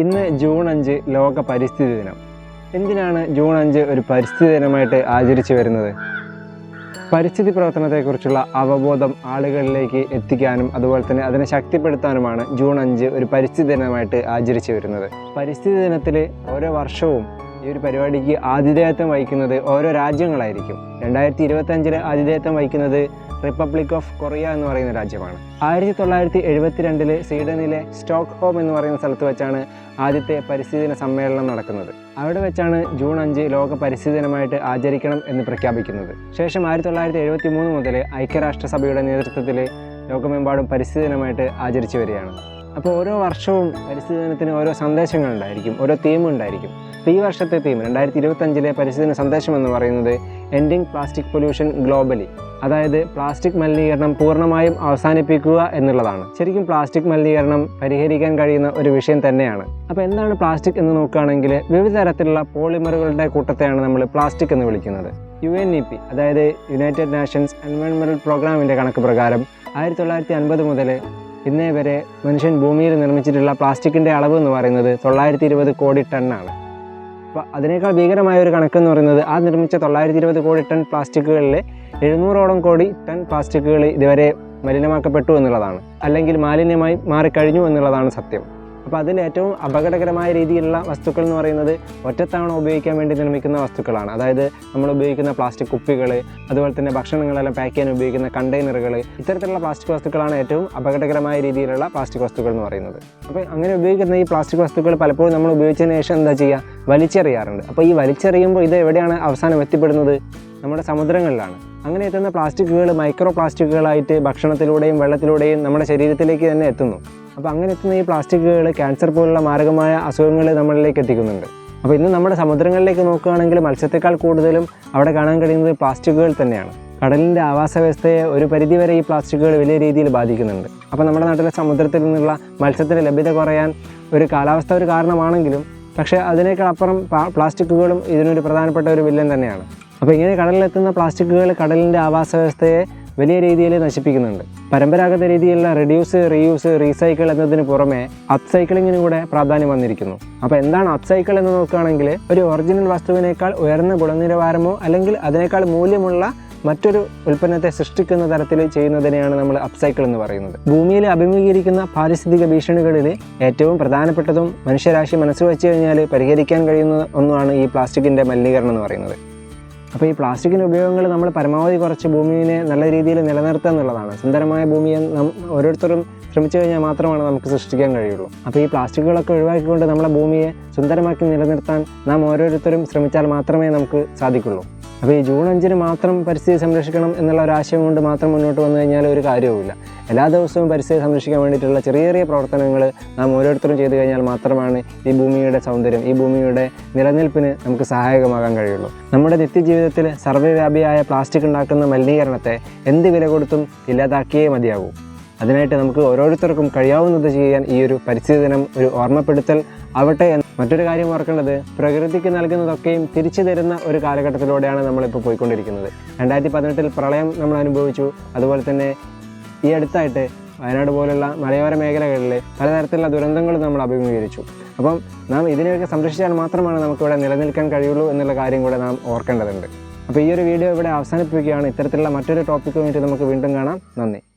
ഇന്ന് ജൂൺ അഞ്ച് ലോക പരിസ്ഥിതി ദിനം. എന്തിനാണ് ജൂൺ അഞ്ച് ഒരു പരിസ്ഥിതി ദിനമായിട്ട് ആചരിച്ചു വരുന്നത്? പരിസ്ഥിതി പ്രവർത്തനത്തെക്കുറിച്ചുള്ള അവബോധം ആളുകളിലേക്ക് എത്തിക്കാനും അതുപോലെ തന്നെ അതിനെ ശക്തിപ്പെടുത്താനുമാണ് ജൂൺ അഞ്ച് ഒരു പരിസ്ഥിതി ദിനമായിട്ട് ആചരിച്ചു വരുന്നത്. പരിസ്ഥിതി ദിനത്തിൽ ഓരോ വർഷവും ഈ ഒരു പരിപാടിക്ക് ആതിഥേയത്വം വഹിക്കുന്നത് ഓരോ രാജ്യങ്ങളായിരിക്കും. രണ്ടായിരത്തി ഇരുപത്തഞ്ചിൽ ആതിഥേയത്വം വഹിക്കുന്നത് റിപ്പബ്ലിക് ഓഫ് കൊറിയ എന്ന് പറയുന്ന രാജ്യമാണ്. ആയിരത്തി തൊള്ളായിരത്തി എഴുപത്തിരണ്ടിൽ സ്വീഡനിലെ സ്റ്റോക്ക് ഹോം എന്ന് പറയുന്ന സ്ഥലത്ത് വെച്ചാണ് ആദ്യത്തെ പരിസ്ഥിതി സമ്മേളനം നടക്കുന്നത്. അവിടെ വെച്ചാണ് ജൂൺ അഞ്ച് ലോക പരിസ്ഥിതി ആചരിക്കണം എന്ന് പ്രഖ്യാപിക്കുന്നത്. ശേഷം ആയിരത്തി തൊള്ളായിരത്തി എഴുപത്തി മൂന്ന് മുതൽ ഐക്യരാഷ്ട്രസഭയുടെ നേതൃത്വത്തിൽ ലോകമെമ്പാടും പരിസ്ഥിതി ആചരിച്ചു വരികയാണ്. അപ്പോൾ ഓരോ വർഷവും പരിസ്ഥിതി ദിനത്തിന് ഓരോ സന്ദേശങ്ങൾ ഉണ്ടായിരിക്കും ഓരോ തീമും ഉണ്ടായിരിക്കും. ഈ വർഷത്തെ തീം രണ്ടായിരത്തി ഇരുപത്തഞ്ചിലെ പരിസ്ഥിതി സന്ദേശം എന്ന് പറയുന്നത് എൻഡിങ് പ്ലാസ്റ്റിക് പൊല്യൂഷൻ ഗ്ലോബലി അതായത് പ്ലാസ്റ്റിക് മലിനീകരണം പൂർണമായും അവസാനിപ്പിക്കുക എന്നുള്ളതാണ്. ശരിക്കും പ്ലാസ്റ്റിക് മലിനീകരണം പരിഹരിക്കാൻ കഴിയുന്ന ഒരു വിഷയം തന്നെയാണ്. അപ്പോൾ എന്താണ് പ്ലാസ്റ്റിക് എന്ന് നോക്കുകയാണെങ്കിൽ വിവിധ തരത്തിലുള്ള പോളിമറുകളുടെ കൂട്ടത്തെയാണ് നമ്മൾ പ്ലാസ്റ്റിക് എന്ന് വിളിക്കുന്നത്. യു എൻ ഇ പി അതായത് യുണൈറ്റഡ് നാഷൻസ് എൻവയോൺമെന്റൽ പ്രോഗ്രാമിന്റെ കണക്ക് പ്രകാരം ആയിരത്തി തൊള്ളായിരത്തി അൻപത് മുതൽ ഇന്നേ വരെ മനുഷ്യൻ ഭൂമിയിൽ നിർമ്മിച്ചിട്ടുള്ള പ്ലാസ്റ്റിക്കിന്റെ അളവ് എന്ന് പറയുന്നത് തൊള്ളായിരത്തി ഇരുപത് കോടി ടണ്ണാണ്. അപ്പോൾ അതിനേക്കാൾ ഭീകരമായ ഒരു കണക്ക് എന്ന് പറയുന്നത് ആ നിർമ്മിച്ച തൊള്ളായിരത്തി ഇരുപത് കോടി ടൺ പ്ലാസ്റ്റിക്കുകളിൽ എഴുന്നൂറോളം കോടി ടൺ പ്ലാസ്റ്റിക്കുകൾ ഇതുവരെ മലിനമാക്കപ്പെട്ടു എന്നുള്ളതാണ്. അല്ലെങ്കിൽ മാലിന്യമായി മാറിക്കഴിഞ്ഞു എന്നുള്ളതാണ് സത്യം. അപ്പോൾ അതിൽ ഏറ്റവും അപകടകരമായ രീതിയിലുള്ള വസ്തുക്കൾ എന്ന് പറയുന്നത് ഒറ്റത്തവണ ഉപയോഗിക്കാൻ വേണ്ടി നിർമ്മിക്കുന്ന വസ്തുക്കളാണ്. അതായത് നമ്മൾ ഉപയോഗിക്കുന്ന പ്ലാസ്റ്റിക് കുപ്പികൾ അതുപോലെ തന്നെ ഭക്ഷണങ്ങളെല്ലാം പാക്ക് ചെയ്യാൻ ഉപയോഗിക്കുന്ന കണ്ടെയ്നറുകൾ ഇത്തരത്തിലുള്ള പ്ലാസ്റ്റിക് വസ്തുക്കളാണ് ഏറ്റവും അപകടകരമായ രീതിയിലുള്ള പ്ലാസ്റ്റിക് വസ്തുക്കൾ എന്ന് പറയുന്നത്. അപ്പോൾ അങ്ങനെ ഉപയോഗിക്കുന്ന ഈ പ്ലാസ്റ്റിക് വസ്തുക്കൾ പലപ്പോഴും നമ്മൾ ഉപയോഗിച്ചതിന് ശേഷം എന്താ ചെയ്യുക? വലിച്ചെറിയാറുണ്ട്. അപ്പോൾ ഈ വലിച്ചെറിയുമ്പോൾ ഇത് എവിടെയാണ് അവസാനം എത്തിപ്പെടുന്നത്? നമ്മുടെ സമുദ്രങ്ങളിലാണ്. അങ്ങനെ എത്തുന്ന പ്ലാസ്റ്റിക്കുകൾ മൈക്രോ പ്ലാസ്റ്റിക്കുകളായിട്ട് ഭക്ഷണത്തിലൂടെയും വെള്ളത്തിലൂടെയും നമ്മുടെ ശരീരത്തിലേക്ക് തന്നെ എത്തുന്നു. അപ്പോൾ അങ്ങനെ എത്തുന്ന ഈ പ്ലാസ്റ്റിക്കുകൾ ക്യാൻസർ പോലുള്ള മാരകമായ അസുഖങ്ങൾ നമ്മളിലേക്ക് എത്തിക്കുന്നുണ്ട്. അപ്പോൾ ഇന്ന് നമ്മുടെ സമുദ്രങ്ങളിലേക്ക് നോക്കുകയാണെങ്കിൽ മത്സ്യത്തെക്കാൾ കൂടുതലും അവിടെ കാണാൻ കഴിയുന്നത് പ്ലാസ്റ്റിക്കുകൾ തന്നെയാണ്. കടലിന്റെ ആവാസ വ്യവസ്ഥയെ ഒരു പരിധിവരെ ഈ പ്ലാസ്റ്റിക്കുകൾ വലിയ രീതിയിൽ ബാധിക്കുന്നുണ്ട്. അപ്പോൾ നമ്മുടെ നാട്ടിലെ സമുദ്രത്തിൽ നിന്നുള്ള മത്സ്യത്തിന്റെ ലഭ്യത കുറയാൻ ഒരു കാലാവസ്ഥ ഒരു കാരണമാണെങ്കിലും പക്ഷേ അതിനേക്കാൾ അപ്പുറം പ്ലാസ്റ്റിക്കുകളും ഇതിനൊരു പ്രധാനപ്പെട്ട ഒരു വില്ലൻ തന്നെയാണ്. അപ്പോൾ ഇങ്ങനെ കടലിലെത്തുന്ന പ്ലാസ്റ്റിക്കുകൾ കടലിന്റെ ആവാസ വ്യവസ്ഥയെ വലിയ രീതിയിൽ നശിപ്പിക്കുന്നുണ്ട്. പരമ്പരാഗത രീതിയിലുള്ള റെഡ്യൂസ് റീയൂസ് റീസൈക്കിൾ എന്നതിന് പുറമെ അപ്സൈക്ലിങ്ങിന് കൂടെ പ്രാധാന്യം വന്നിരിക്കുന്നു. അപ്പോൾ എന്താണ് അപ്സൈക്കിൾ എന്ന് നോക്കുകയാണെങ്കിൽ ഒരു ഒറിജിനൽ വസ്തുവിനേക്കാൾ ഉയർന്ന ഗുണനിലവാരമോ അല്ലെങ്കിൽ അതിനേക്കാൾ മൂല്യമുള്ള മറ്റൊരു ഉൽപ്പന്നത്തെ സൃഷ്ടിക്കുന്ന തരത്തിൽ ചെയ്യുന്നതിനെയാണ് നമ്മൾ അപ്സൈക്കിൾ എന്ന് പറയുന്നത്. ഭൂമിയിൽ അഭിമുഖീകരിക്കുന്ന പാരിസ്ഥിതിക ഭീഷണികളിൽ ഏറ്റവും പ്രധാനപ്പെട്ടതും മനുഷ്യരാശി മനസ്സിൽ വെച്ച് കഴിഞ്ഞാൽ പരിഹരിക്കാൻ കഴിയുന്ന ഒന്നാണ് ഈ പ്ലാസ്റ്റിക്കിന്റെ മലിനീകരണം എന്ന് പറയുന്നത്. അപ്പോൾ ഈ പ്ലാസ്റ്റിക്കിന്റെ ഉപയോഗങ്ങൾ നമ്മൾ പരമാവധി കുറച്ച് ഭൂമിയെ നല്ല രീതിയിൽ നിലനിർത്തുക എന്നുള്ളതാണ്. സുന്ദരമായ ഭൂമിയെ ഓരോരുത്തരും ശ്രമിച്ചു കഴിഞ്ഞാൽ മാത്രമാണ് നമുക്ക് സൃഷ്ടിക്കാൻ കഴിയുള്ളൂ. അപ്പോൾ ഈ പ്ലാസ്റ്റിക്കുകളൊക്കെ ഒഴിവാക്കിക്കൊണ്ട് നമ്മളെ ഭൂമിയെ സുന്ദരമാക്കി നിലനിർത്താൻ നാം ഓരോരുത്തരും ശ്രമിച്ചാൽ മാത്രമേ നമുക്ക് സാധിക്കുള്ളൂ. അപ്പോൾ ഈ ജൂൺ അഞ്ചിന് മാത്രം പരിസ്ഥിതി സംരക്ഷിക്കണം എന്നുള്ള ഒരു ആശയം കൊണ്ട് മാത്രം മുന്നോട്ട് വന്നു കഴിഞ്ഞാൽ ഒരു കാര്യവുമില്ല. എല്ലാ ദിവസവും പരിസ്ഥിതി സംരക്ഷിക്കാൻ വേണ്ടിയിട്ടുള്ള ചെറിയ ചെറിയ പ്രവർത്തനങ്ങൾ നാം ഓരോരുത്തരും ചെയ്തു കഴിഞ്ഞാൽ മാത്രമാണ് ഈ ഭൂമിയുടെ സൗന്ദര്യം ഈ ഭൂമിയുടെ നിലനിൽപ്പിന് നമുക്ക് സഹായകമാകാൻ കഴിയുള്ളൂ. നമ്മുടെ നിത്യജീവിതത്തിൽ സർവവ്യാപിയായ പ്ലാസ്റ്റിക് ഉണ്ടാക്കുന്ന മലിനീകരണത്തെ എന്ത് വില കൊടുത്തും ഇല്ലാതാക്കിയേ മതിയാകൂ. അതിനായിട്ട് നമുക്ക് ഓരോരുത്തർക്കും കഴിയാവുന്നത് ചെയ്യാൻ ഈ ഒരു പരിസ്ഥിതി ദിനം ഒരു ഓർമ്മപ്പെടുത്തൽ ആവട്ടെ മറ്റൊരു കാര്യം ഓർക്കേണ്ടത് പ്രകൃതിക്ക് നൽകുന്നതൊക്കെയും തിരിച്ചു തരുന്ന ഒരു കാലഘട്ടത്തിലൂടെയാണ് നമ്മളിപ്പോൾ പോയിക്കൊണ്ടിരിക്കുന്നത്. രണ്ടായിരത്തി പതിനെട്ടിൽ പ്രളയം നമ്മൾ അനുഭവിച്ചു. അതുപോലെ തന്നെ ഈ അടുത്തായിട്ട് വയനാട് പോലുള്ള മലയോര മേഖലകളിൽ പലതരത്തിലുള്ള ദുരന്തങ്ങളും നമ്മൾ അഭിമുഖീകരിച്ചു. അപ്പം നാം ഇതിനെയൊക്കെ സംരക്ഷിച്ചാൽ മാത്രമാണ് നമുക്കിവിടെ നിലനിൽക്കാൻ കഴിയുള്ളൂ എന്നുള്ള കാര്യം കൂടെ നാം ഓർക്കേണ്ടതുണ്ട്. അപ്പോൾ ഈ ഒരു വീഡിയോ ഇവിടെ അവസാനിപ്പിക്കുകയാണ്. ഇത്തരത്തിലുള്ള മറ്റൊരു ടോപ്പിക്കുമായിട്ട് നമുക്ക് വീണ്ടും കാണാം. നന്ദി.